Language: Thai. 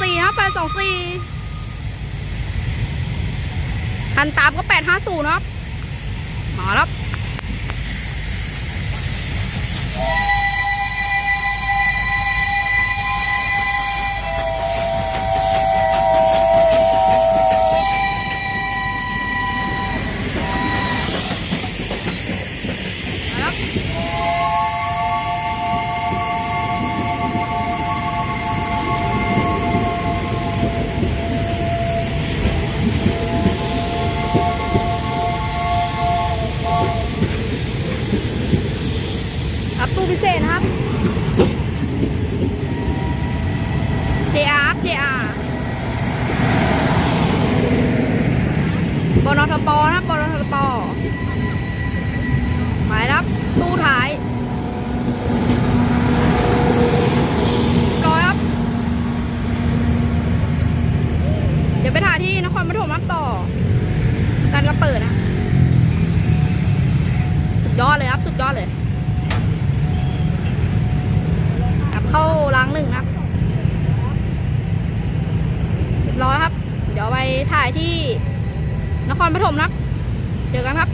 สี่นะครับแปดสองสี่คันตามก็แปดห้าศูนย์ครับมาแล้วครับ รับตู้พิเศษนะครับ JR ครับ JR บนอทปนะครับบนอทปหมายรับตู้ท้ายร้อยครับ เดี๋ยวไปถ่ายที่นครปฐมครับต่อการก็เปิดนะ สุดยอดเลยครับ สุดยอดเลย ครับเข้าล้าง หนึ่งครับเรียบร้อยครับ เดี๋ยวไปถ่ายที่นครปฐมนะครับ เจอกันครับ